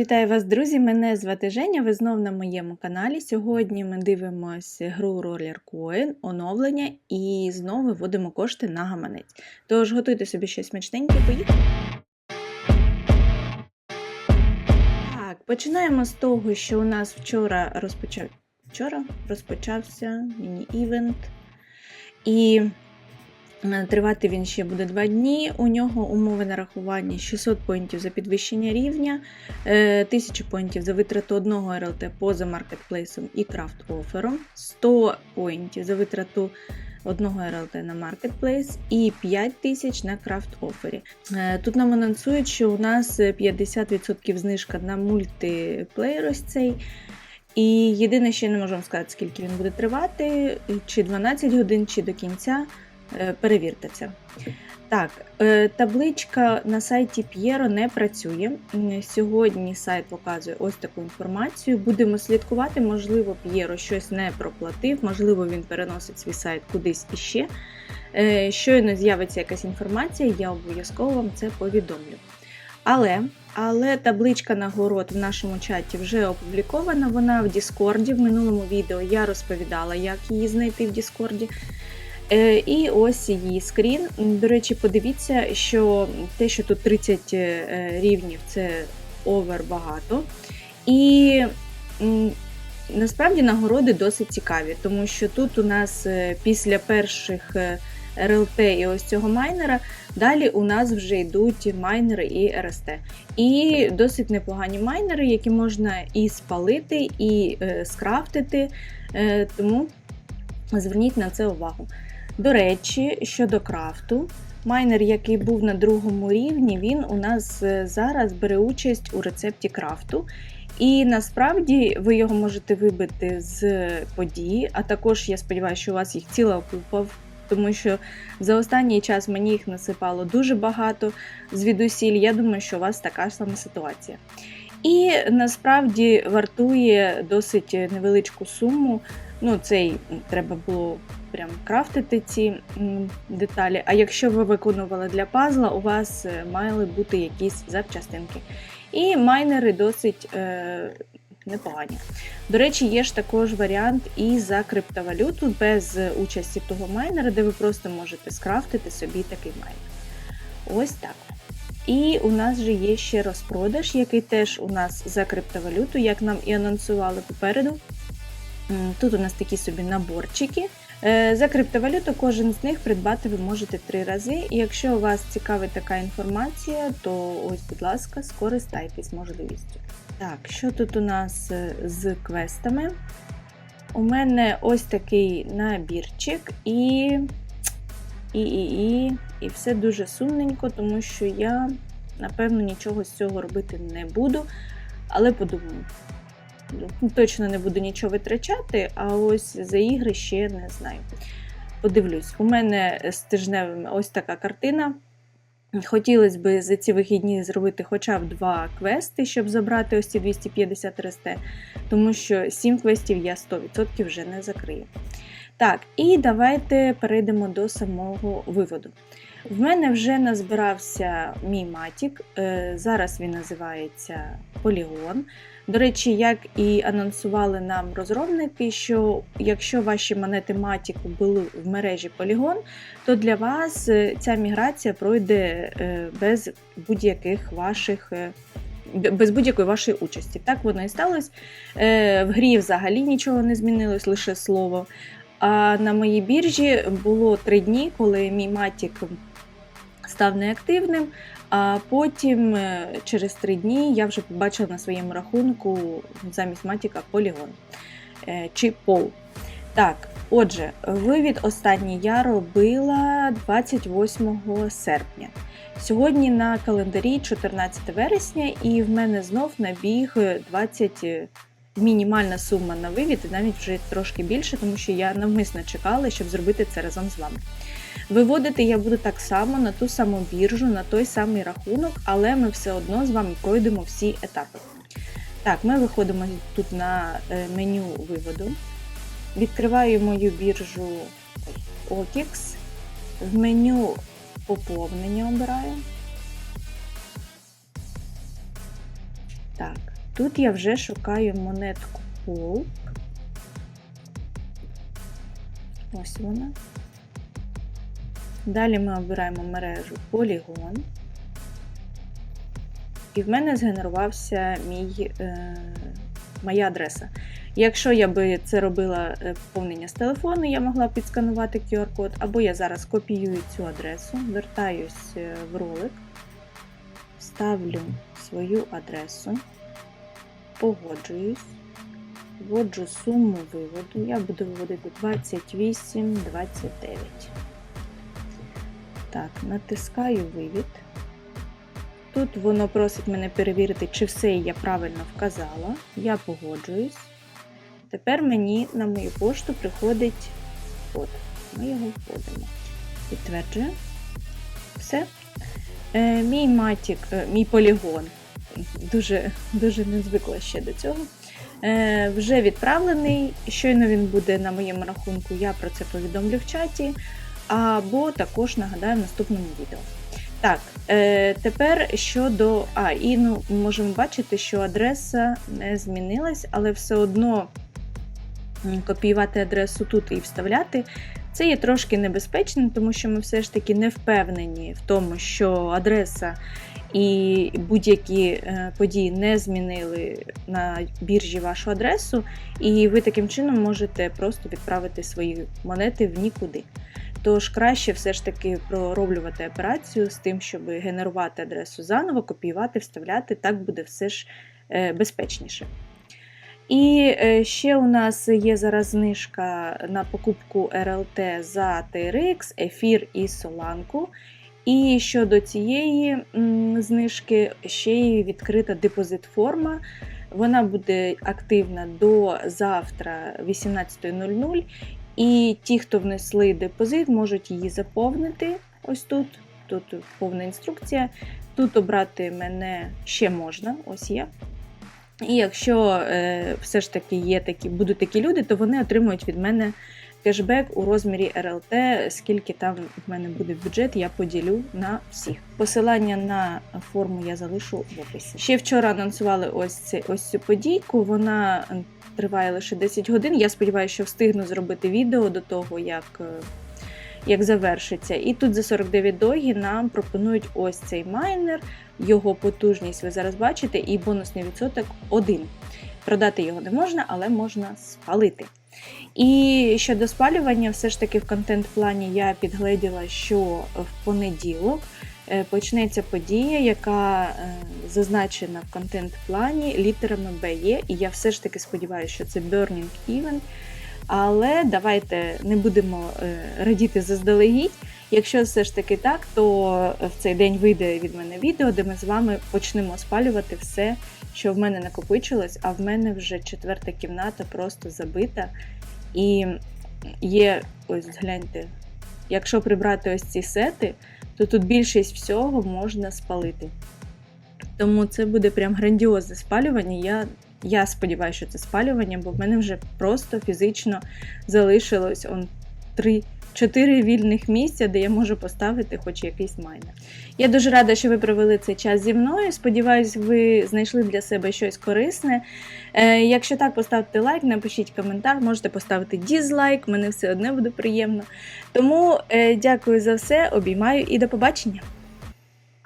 Вітаю вас, друзі! Мене звати Женя. Ви знов на моєму каналі. Сьогодні ми дивимося гру Roller Coin, оновлення і знову виводимо кошти на гаманець. Тож готуйте собі щось смачненьке, поїхали! Так, починаємо з того, що у нас вчора розпочав... вчора розпочався міні-івент. І Тривати він ще буде 2 дні. У нього умови нарахування 600 поінтів за підвищення рівня, е, 1000 поінтів за витрату одного РЛТ поза маркетплейсом і крафт офером, 100 поінтів за витрату одного РЛТ на маркетплейс і 5000 на крафт офері. Е, Тут нам анонсують, що у нас 50% знижка на мультиплеєр ось цей. І єдине, що я не можу вам сказати, скільки він буде тривати, чи 12 годин, чи до кінця. Е, Перевірте це. Так, е, табличка на сайті П'єро не працює. Сьогодні сайт показує ось таку інформацію. Будемо слідкувати, можливо, П'єро щось не проплатив, можливо, він переносить свій сайт кудись іще. Е, Щойно з'явиться якась інформація, я обов'язково вам це повідомлю. Але, але табличка нагород в нашому чаті вже опублікована. Вона в Діскорді. В минулому відео я розповідала, як її знайти в Діскорді. Е, І ось її скрін. До речі, подивіться, що те, що тут 30 е, рівнів, це овер багато. І насправді нагороди досить цікаві, тому що тут у нас е, після перших РЛТ і ось цього майнера, далі у нас вже йдуть майнери і РСТ. І досить непогані майнери, які можна і спалити, і скрафтити. Тому зверніть на це увагу. До речі, щодо крафту, майнер, який був на другому рівні, він у нас е, зараз бере участь у рецепті крафту. І насправді ви його можете вибити з події, а також я сподіваюся, що у вас їх ціла купа, тому що за останній час мені їх насипало дуже багато звідусіль. Я думаю, що у вас така ж сама ситуація. І насправді вартує досить невеличку суму. Ну, цей треба було прям крафтити ці деталі. А якщо ви виконували для пазла, у вас е, мали бути якісь запчастинки. І майнери досить е, непогані. До речі, є ж також варіант і за криптовалюту без участі того майнера, де ви просто можете скрафтити собі такий майнер. Ось так. І у нас же є ще розпродаж, який теж у нас за криптовалюту, як нам і анонсували попереду. Тут у нас такі собі наборчики. Е, За криптовалюту кожен з них придбати ви можете три рази. І якщо вас цікавить така інформація, то ось, будь ласка, скористайтесь можливістю. Так, що тут у нас е, з квестами? У мене ось такий набірчик і. І, і, і, і все дуже сумненько, тому що я, напевно, нічого з цього робити не буду. Але подумаю, точно не буду нічого витрачати, а ось за ігри ще не знаю. Подивлюсь, у мене з тижневими ось така картина. Хотілося б за ці вихідні зробити хоча б два квести, щоб забрати ось ці 250 РСТ, тому що 7 квестів я 100% вже не закрию. Так, і давайте перейдемо до самого виводу. В мене вже назбирався мій матік. е, Зараз він називається Полігон. До речі, як і анонсували нам розробники, що якщо ваші монети Матіку були в мережі Polygon, то для вас е, ця міграція пройде е, без будь-яких ваших. е, Без будь-якої вашої участі. Так воно і сталося. В грі взагалі нічого не змінилось, лише слово. А на моїй біржі було три дні, коли мій матік став неактивним. А потім, е, через три дні, я вже побачила на своєму рахунку замість матіка полігон е, чи пол. Так, отже, вивід останній я робила 28 серпня. Сьогодні на календарі 14 вересня, і в мене знов набіг 20 е, мінімальна сума на вивід, і навіть вже трошки більше, тому що я навмисно чекала, щоб зробити це разом з вами. Виводити я буду так само на ту саму біржу, на той самий рахунок, але ми все одно з вами пройдемо всі етапи. Так, ми виходимо тут на е, меню виводу. Відкриваю мою біржу OKX. В меню поповнення обираю. Так, тут я вже шукаю монетку полк. Ось вона. Далі ми обираємо мережу Polygon. І в мене згенерувався мій, е, моя адреса. Якщо я би це робила е, поповнення з телефону, я могла підсканувати QR-код, або я зараз копіюю цю адресу, вертаюсь е, в ролик, ставлю свою адресу, погоджуюсь, вводжу суму виводу. Я буду виводити 28,29. Так, натискаю вивід. Тут воно просить мене перевірити, чи все я правильно вказала. Я погоджуюсь. Тепер мені на мою пошту приходить код. Ми його вводимо. Підтверджую. Все. Е, мій матік, е, мій полігон. Дуже, дуже не звикла ще до цього. Е, вже відправлений. Щойно він буде на моєму рахунку, я про це повідомлю в чаті. Або також нагадаю в наступному відео. Так, е, тепер щодо. А, і ну, можемо бачити, що адреса не змінилась, але все одно копіювати адресу тут і вставляти. Це є трошки небезпечним, тому що ми все ж таки не впевнені в тому, що адреса і будь-які е, події не змінили на біржі вашу адресу, і ви таким чином можете просто відправити свої монети в нікуди. Тож краще все ж таки пророблювати операцію з тим, щоб генерувати адресу заново, копіювати, вставляти, так буде все ж е, безпечніше. І е, ще у нас є зараз знижка на покупку RLT за TRX, Ефір і Соланку. І щодо цієї знижки ще й відкрита депозит-форма. Вона буде активна до завтра 18.00. І ті, хто внесли депозит, можуть її заповнити. Ось тут. Тут повна інструкція. Тут обрати мене ще можна, ось є. І якщо е, все ж таки є такі, будуть такі люди, то вони отримують від мене кешбек у розмірі РЛТ, скільки там в мене буде бюджет, я поділю на всіх. Посилання на форму я залишу в описі. Ще вчора анонсували ось, це, ось цю подійку. Вона триває лише 10 годин. Я сподіваюся, що встигну зробити відео до того, як. е, Як завершиться. І тут за 49 догі нам пропонують ось цей майнер, його потужність ви зараз бачите, і бонусний відсоток 1. Продати його не можна, але можна спалити. І щодо спалювання, все ж таки в контент-плані я підгледіла, що в понеділок е, почнеться подія, яка е, зазначена в контент-плані літерами BE, і я все ж таки сподіваюся, що це Burning Event. Але давайте не будемо е, радіти заздалегідь. Якщо все ж таки так, то в цей день вийде від мене відео, де ми з вами почнемо спалювати все, що в мене накопичилось, а в мене вже четверта кімната просто забита. І є, ось гляньте, якщо прибрати ось ці сети, то тут більшість всього можна спалити. Тому це буде прям грандіозне спалювання. Я, я сподіваюся, що це спалювання, бо в мене вже просто фізично залишилось он три. Чотири вільних місця, де я можу поставити хоч якийсь майнер. Я дуже рада, що ви провели цей час зі мною. Сподіваюсь, ви знайшли для себе щось корисне. Е, якщо так, поставте лайк, напишіть коментар, можете поставити дізлайк, мене все одне буде приємно. Тому е, дякую за все, обіймаю і до побачення!